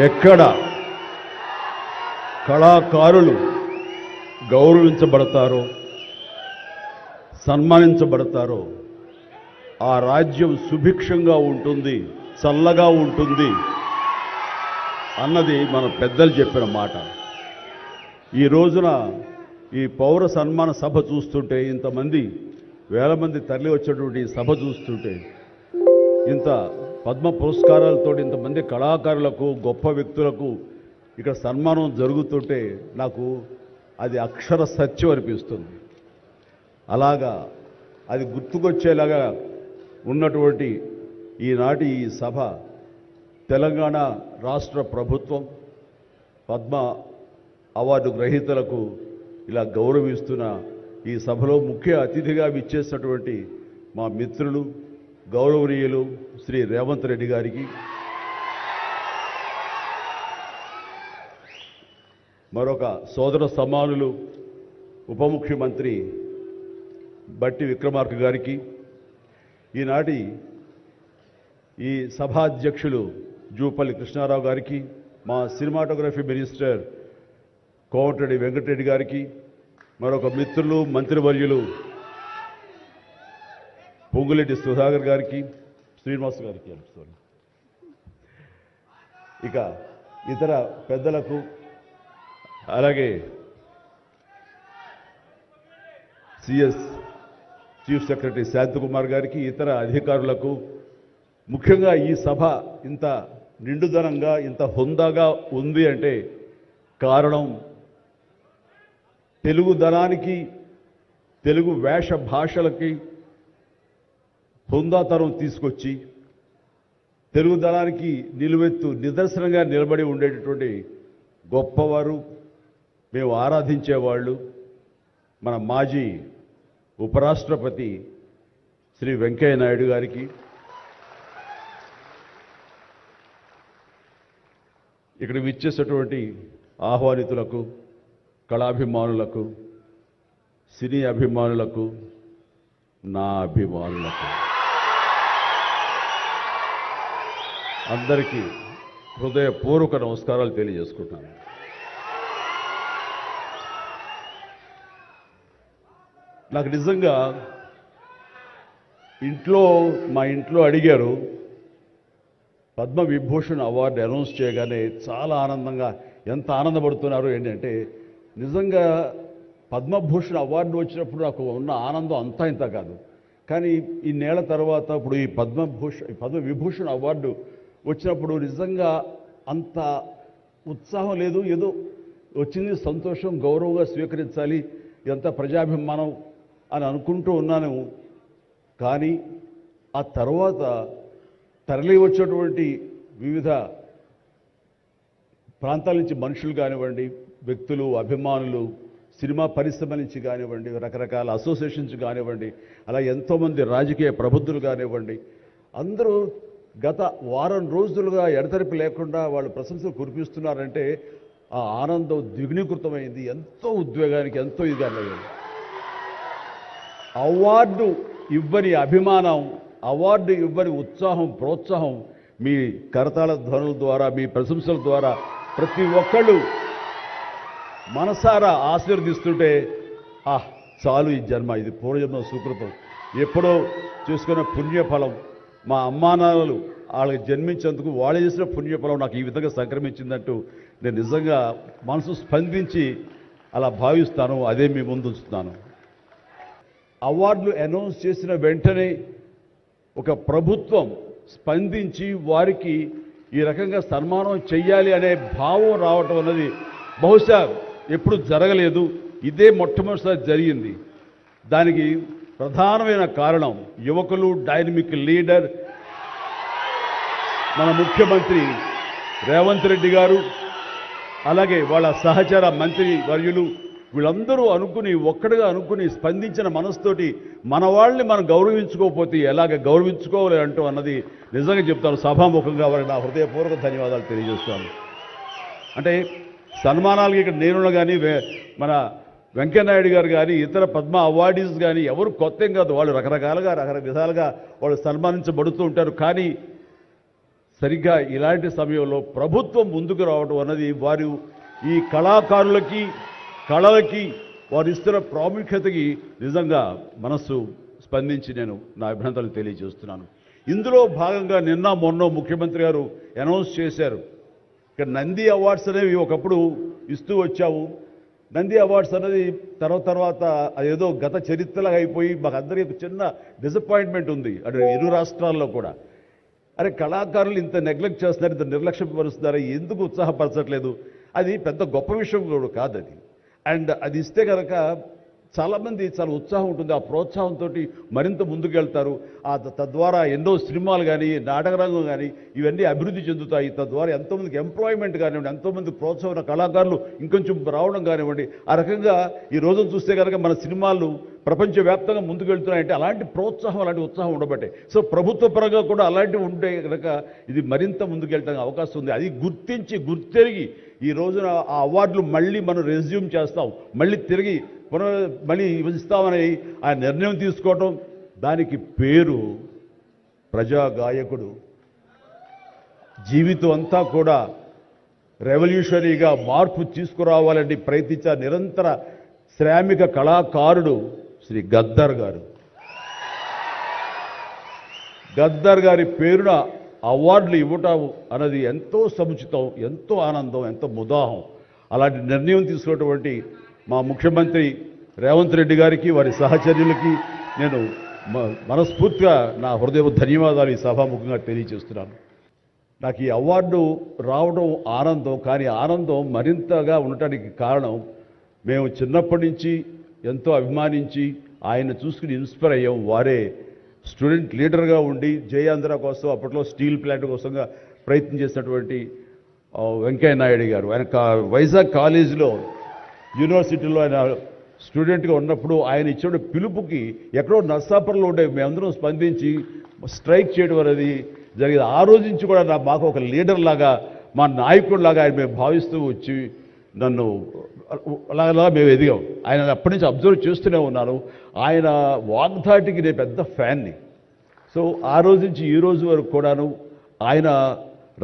ఎక్కడ? కళాకారులు గౌరవించబడతారో సన్మానించబడతారో ఆ రాజ్యం సుభిక్షంగా ఉంటుంది చల్లగా ఉంటుంది అన్నది మన పెద్దలు చెప్పిన మాట. ఈ రోజున ఈ పౌర సన్మాన సభ చూస్తుంటే ఇంతమంది వేల మంది తరలి వచ్చేటువంటి ఈ సభ చూస్తుంటే ఇంత పద్మ పురస్కారాలతో ఇంతమంది కళాకారులకు గొప్ప వ్యక్తులకు ఇక్కడ సన్మానం జరుగుతుంటే నాకు అది అక్షర సత్యం అనిపిస్తుంది. అలాగా అది గుర్తుకొచ్చేలాగా ఉన్నటువంటి ఈనాటి ఈ సభ తెలంగాణ రాష్ట్ర ప్రభుత్వం పద్మ అవార్డు గ్రహీతలకు ఇలా గౌరవిస్తున్న ఈ సభలో ముఖ్య అతిథిగా విచ్చేసినటువంటి మా మిత్రులు గౌరవనీయులు శ్రీ రేవంత్ రెడ్డి గారికి. మరొక సోదర సమానులు ఉప ముఖ్యమంత్రి బట్టి విక్రమార్క గారికి. ఈనాటి ఈ సభాధ్యక్షులు జూపల్లి కృష్ణారావు గారికి మా సినిమాటోగ్రఫీ మినిస్టర్ కోమటిరెడ్డి వెంకటరెడ్డి గారికి మరొక మిత్రులు మంత్రివర్యులు పొంగులెడ్డి సుధాకర్ గారికి శ్రీనివాస్ గారికి అనిపిస్తుంది ఇక ఇతర పెద్దలకు అలాగే సిఎస్ చీఫ్ సెక్రటరీ శాంతకుమార్ గారికి ఇతర అధికారులకు ముఖ్యంగా ఈ సభ ఇంత నిండుదనంగా ఇంత హుందాగా ఉంది అంటే కారణం తెలుగుదనానికి తెలుగు వేష భాషలకి హుందాతనం తీసుకొచ్చి తెలుగు దళానికి నిలువెత్తు నిదర్శనంగా నిలబడి ఉండేటటువంటి గొప్పవారు. మేము ఆరాధించేవాళ్ళు. మన మాజీ ఉపరాష్ట్రపతి శ్రీ వెంకయ్య నాయుడు గారికి. ఇక్కడ విచ్చేసినటువంటి ఆహ్వానితులకు కళాభిమానులకు సినీ అభిమానులకు నా అభిమానులకు. అందరికీ హృదయపూర్వక నమస్కారాలు తెలియజేసుకుంటున్నాను. నాకు నిజంగా ఇంట్లో మా ఇంట్లో అడిగారు పద్మ విభూషణ్ అవార్డు అనౌన్స్ చేయగానే చాలా ఆనందంగా ఎంత ఆనందపడుతున్నారు ఏంటంటే నిజంగా పద్మభూషణ్ అవార్డు వచ్చినప్పుడు నాకు ఉన్న ఆనందం అంతా ఇంత కాదు. కానీ ఈ నేల తర్వాత ఇప్పుడు ఈ పద్మభూషణ్ పద్మ విభూషణ్ అవార్డు వచ్చినప్పుడు నిజంగా అంత ఉత్సాహం లేదు. ఏదో వచ్చింది సంతోషం గౌరవంగా స్వీకరించాలి ఎంత ప్రజాభిమానం అని అనుకుంటూ ఉన్నాను. కానీ ఆ తర్వాత తరలి వచ్చేటువంటి వివిధ ప్రాంతాల నుంచి మనుషులు కానివ్వండి వ్యక్తులు అభిమానులు సినిమా పరిశ్రమ నుంచి కానివ్వండి రకరకాల అసోసియేషన్స్ కానివ్వండి అలా ఎంతోమంది రాజకీయ ప్రబుద్ధులు కానివ్వండి అందరూ గత వారం రోజులుగా ఎడతెరిపి లేకుండా వాళ్ళు ప్రశంసలు కురిపిస్తున్నారంటే ఆ ఆనందం ద్విగుణీకృతమైంది. ఎంతో ఉద్వేగానికి ఎంతో ఇది అన్నది అవార్డు ఇవ్వని అభిమానం అవార్డు ఇవ్వని ఉత్సాహం ప్రోత్సాహం మీ కరతాళ ధ్వనుల ద్వారా మీ ప్రశంసల ద్వారా ప్రతి ఒక్కళ్ళు మనసారా ఆశీర్వదిస్తుంటే ఆ చాలు ఈ జన్మ. ఇది పూర్వజన్మ సుకృతం. ఎప్పుడో చూసుకున్న పుణ్యఫలం. మా అమ్మానాన్నలు వాళ్ళకి జన్మించేందుకు వాళ్ళు చేసిన పుణ్యఫలం నాకు ఈ విధంగా సంక్రమించిందంటూ నేను నిజంగా మనసు స్పందించి అలా భావిస్తాను. అదే మీ ముందు ఉంచుతున్నాను. అవార్డులు అనౌన్స్ చేసిన వెంటనే ఒక ప్రభుత్వం స్పందించి వారికి ఈ రకంగా సన్మానం చెయ్యాలి అనే భావం రావటం అన్నది బహుశా ఎప్పుడు జరగలేదు. ఇదే మొట్టమొదటిసారి జరిగింది. దానికి ప్రధానమైన కారణం యువకులు డైనమిక్ లీడర్ మన ముఖ్యమంత్రి రేవంత్ రెడ్డి గారు అలాగే వాళ్ళ సహచర మంత్రి వర్యులు వీళ్ళందరూ అనుకుని ఒక్కడిగా అనుకుని స్పందించిన మనసుతోటి మన వాళ్ళని మనం గౌరవించుకోకపోతే ఎలాగ గౌరవించుకోవాలి అంటూ అన్నది నిజంగా చెప్తాను. సభాముఖంగా వారికి నా హృదయపూర్వక ధన్యవాదాలు తెలియజేస్తాను అంటే సన్మానాలకి ఇక్కడ నేను కానీ మన వెంకయ్యనాయుడు గారు కానీ ఇతర పద్మ అవార్డీస్ కానీ ఎవరు కొత్త కాదు. వాళ్ళు రకరకాలుగా రకరకాల విధాలుగా వాళ్ళు సన్మానించబడుతూ ఉంటారు. కానీ సరిగ్గా ఇలాంటి సమయంలో ప్రభుత్వం ముందుకు రావడం అన్నది వారు ఈ కళాకారులకి కళలకి వారు ఇస్తున్న ప్రాముఖ్యతకి నిజంగా మనస్సు స్పందించి నేను నా అభినందనలు తెలియజేస్తున్నాను. ఇందులో భాగంగా నిన్న మొన్న ముఖ్యమంత్రి గారు అనౌన్స్ చేశారు. ఇక్కడ నంది అవార్డ్స్ అనేవి ఒకప్పుడు ఇస్తూ వచ్చావు. నంది అవార్డ్స్ అనేది తర్వాత తర్వాత అదేదో గత చరిత్రలాగా అయిపోయి మాకందరికీ ఒక చిన్న డిసప్పాయింట్మెంట్ ఉంది. అటు ఇరు రాష్ట్రాల్లో కూడా. అరే కళాకారులు ఇంత నెగ్లెక్ట్ చేస్తున్నారు ఇంత నిర్లక్ష్యం పరుస్తున్నారు ఎందుకు ఉత్సాహపరచట్లేదు? అది పెద్ద గొప్ప విషయం కూడా కాదు అది అండ్ అది ఇస్తే కనుక చాలామంది చాలా ఉత్సాహం ఉంటుంది ఆ ప్రోత్సాహంతో మరింత ముందుకెళ్తారు. ఆ తద్వారా ఎన్నో సినిమాలు కానీ నాటకరంగం కానీ ఇవన్నీ అభివృద్ధి చెందుతాయి. తద్వారా ఎంతోమందికి ఎంప్లాయ్మెంట్ కానివ్వండి ఎంతోమంది ప్రోత్సాహం కళాకారులు ఇంకొంచెం రావడం కానివ్వండి ఆ రకంగా ఈ రోజును చూస్తే కనుక మన సినిమాలు ప్రపంచవ్యాప్తంగా ముందుకెళ్తున్నాయంటే అలాంటి ప్రోత్సాహం అలాంటి ఉత్సాహం ఉండబట్టే. సో ప్రభుత్వ పరంగా కూడా అలాంటివి ఉంటే కనుక ఇది మరింత ముందుకెళ్ళడానికి అవకాశం ఉంది. అది గుర్తించి గుర్తెరిగి ఈ రోజున ఆ అవార్డులు మళ్ళీ మనం రెజ్యూమ్ చేస్తాం. మళ్ళీ తిరిగి పునర్ మళ్ళీ విభజిస్తామని ఆ నిర్ణయం తీసుకోవటం దానికి పేరు ప్రజా గాయకుడు జీవితం అంతా కూడా రెవల్యూషనరీగా మార్పు తీసుకురావాలని ప్రయత్నించే నిరంతర శ్రామిక కళాకారుడు శ్రీ గద్దర్ గారు. గద్దర్ గారి పేరున అవార్డులు ఇవ్వటం అన్నది ఎంతో సముచితం ఎంతో ఆనందం ఎంతో ముదాహం. అలాంటి నిర్ణయం తీసుకున్నటువంటి మా ముఖ్యమంత్రి రేవంత్ రెడ్డి గారికి వారి సహచర్యులకి నేను మనస్ఫూర్తిగా నా హృదయ ధన్యవాదాలు ఈ సభాముఖంగా తెలియజేస్తున్నాను. నాకు ఈ అవార్డు రావడం ఆనందం కానీ ఆనందం మరింతగా ఉండటానికి కారణం మేము చిన్నప్పటి నుంచి ఎంతో అభిమానించి ఆయన చూసుకుని ఇన్స్పైర్ అయ్యాం. వారే స్టూడెంట్ లీడర్గా ఉండి జయాంధ్ర కోసం అప్పట్లో స్టీల్ ప్లాంట్ కోసంగా ప్రయత్నం చేసినటువంటి వెంకయ్య నాయుడు గారు. ఆయన కా- వైజాగ్ కాలేజీలో యూనివర్సిటీలో ఆయన స్టూడెంట్గా ఉన్నప్పుడు ఆయన ఇచ్చిన పిలుపుకి ఎక్కడో నర్సాపురంలో ఉండే మేమందరం స్పందించి స్ట్రైక్ చేయడం అనేది జరిగింది. ఆ రోజు నుంచి కూడా నా మాకు ఒక లీడర్ లాగా మా నాయకుడిలాగా ఆయన మేము భావిస్తూ వచ్చి నన్ను అలా మేము ఎదిగాం. ఆయన అప్పటి నుంచి అబ్జర్వ్ చేస్తూనే ఉన్నాను ఆయన వాగ్ధాటికి నేను పెద్ద ఫ్యాన్ని. సో ఆ రోజు నుంచి ఈ రోజు వరకు కూడాను ఆయన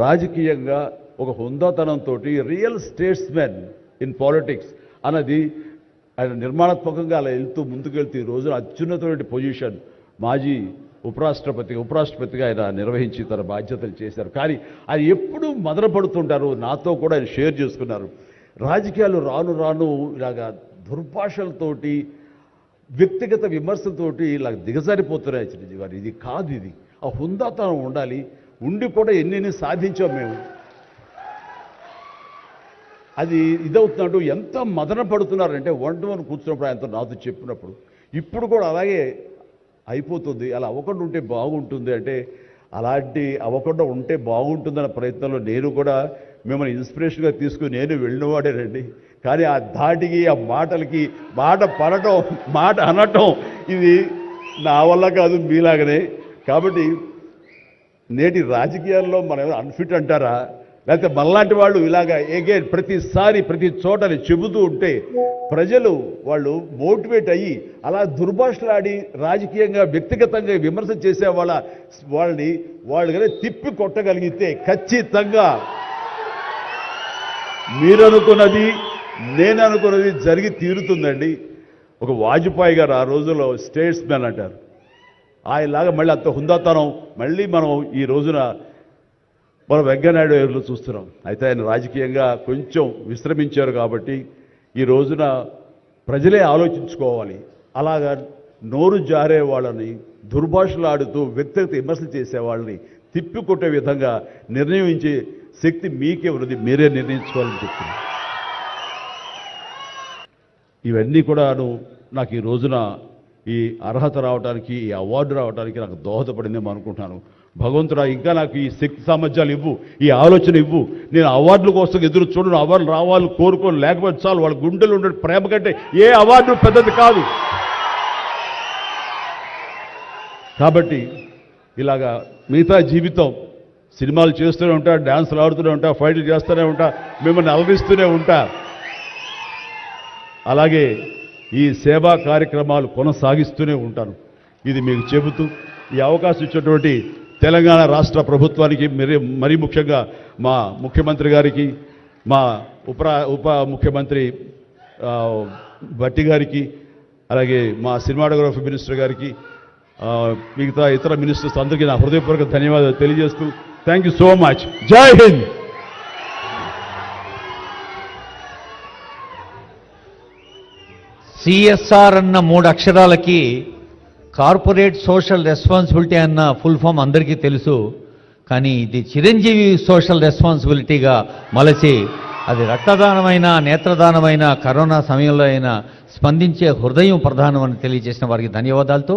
రాజకీయంగా ఒక హుందాతనంతో రియల్ స్టేట్స్మెన్ ఇన్ పాలిటిక్స్. అన్నది ఆయన నిర్మాణాత్మకంగా అలా వెళ్తూ ముందుకెళ్తూ ఈ రోజున అత్యున్నతమైన పొజిషన్ మాజీ ఉపరాష్ట్రపతి ఉపరాష్ట్రపతిగా ఆయన నిర్వహించి తన బాధ్యతలు చేశారు. కానీ ఆయన ఎప్పుడూ మదనపడుతుంటారు. నాతో కూడా ఆయన షేర్ చేసుకున్నారు. రాజకీయాలు రాను రాను ఇలాగా దుర్భాషలతోటి వ్యక్తిగత విమర్శలతోటి ఇలా దిగజారిపోతున్నాయి చిరంజీవి గారు. ఇది కాదు ఇది. ఆ హుందాతనం ఉండాలి. ఉండి కూడా ఎన్ని సాధించాం మేము. అది ఇదవుతున్నట్టు ఎంత మదన పడుతున్నారంటే వన్ టు వన్ కూర్చున్నప్పుడు ఆయనతో నాతో చెప్పినప్పుడు. ఇప్పుడు కూడా అలాగే అయిపోతుంది. అలా అవ్వకుండా ఉంటే బాగుంటుంది అంటే అలాంటి అవ్వకుండా ఉంటే బాగుంటుందన్న ప్రయత్నంలో నేను కూడా మిమ్మల్ని ఇన్స్పిరేషన్గా తీసుకుని నేను వెళ్ళినవాడేనండి. కానీ ఆ ధాటికి ఆ మాటలకి మాట పడటం మాట అనటం ఇది నా వల్ల కాదు మీలాగనే. కాబట్టి నేటి రాజకీయాల్లో మనం అన్ఫిట్ అంటారా? లేకపోతే మనలాంటి వాళ్ళు ఇలాగా ఎగైన్ ప్రతిసారి ప్రతి చోటని చెబుతూ ఉంటే ప్రజలు వాళ్ళు మోటివేట్ అయ్యి అలా దుర్భాషలాడి రాజకీయంగా వ్యక్తిగతంగా విమర్శ చేసే వాళ్ళ వాళ్ళని వాళ్ళు తిప్పి కొట్టగలిగితే ఖచ్చితంగా మీరు అనుకున్నది నేను అనుకున్నది జరిగి తీరుతుందండి. ఒక వాజ్పేయి గారు ఆ రోజుల్లో స్టేట్స్ మ్యాన్ అంటారు. ఆయనలాగా మళ్ళీ అంత హుందాతనం మళ్ళీ మనం ఈ రోజున మనం వెంకయ్యనాయుడు గారిలో చూస్తున్నాం. అయితే ఆయన రాజకీయంగా కొంచెం విశ్రమించారు కాబట్టి ఈ రోజున ప్రజలే ఆలోచించుకోవాలి. అలాగా నోరు జారే వాళ్ళని దుర్భాషలాడుతూ వ్యక్తిగత విమర్శలు చేసే వాళ్ళని తిప్పికొట్టే విధంగా నిర్ణయించే శక్తి మీకే ఉన్నది. మీరే నిర్ణయించుకోవాలని చెప్తున్నాను ఇవన్నీ కూడాను నాకు ఈ రోజున ఈ అర్హత రావడానికి ఈ అవార్డు రావడానికి నాకు దోహదపడిందేమో అనుకుంటున్నాను. భగవంతుడా ఇంకా నాకు ఈ శక్తి సామర్థ్యాలు ఇవ్వు ఈ ఆలోచన ఇవ్వు. నేను అవార్డుల కోసం ఎదురు చూడను అవార్డులు రావాలి కోరుకోను లేకపోతే చాలు. వాళ్ళ గుండెలు ఉండే ప్రేమ కంటే ఏ అవార్డు పెద్దది కాదు. కాబట్టి ఇలాగా మిగతా జీవితం సినిమాలు చేస్తూనే ఉంటా డ్యాన్సులు ఆడుతూనే ఉంటా ఫైట్లు చేస్తూనే ఉంటా మిమ్మల్ని అలరిస్తూనే ఉంటా. అలాగే ఈ సేవా కార్యక్రమాలు కొనసాగిస్తూనే ఉంటాను. ఇది మీకు చెబుతూ ఈ అవకాశం ఇచ్చినటువంటి తెలంగాణ రాష్ట్ర ప్రభుత్వానికి మరి మరీ ముఖ్యంగా మా ముఖ్యమంత్రి గారికి మా ఉప ఉప ముఖ్యమంత్రి భట్టి గారికి అలాగే మా సినిమాటోగ్రఫీ మినిస్టర్ గారికి మిగతా ఇతర మినిస్టర్స్ అందరికీ నా హృదయపూర్వక ధన్యవాదాలు తెలియజేస్తూ థ్యాంక్ యూ సో మచ్. జై హింద్! సిఎస్ఆర్ అన్న మూడు అక్షరాలకి కార్పొరేట్ సోషల్ రెస్పాన్సిబిలిటీ అన్న ఫుల్ ఫామ్ అందరికీ తెలుసు కానీ ఇది చిరంజీవి సోషల్ రెస్పాన్సిబిలిటీగా మలచి అది రక్తదానమైన నేత్రదానమైన కరోనా సమయంలో అయినా స్పందించే హృదయం ప్రధానం అని తెలియజేసిన వారికి ధన్యవాదాలతో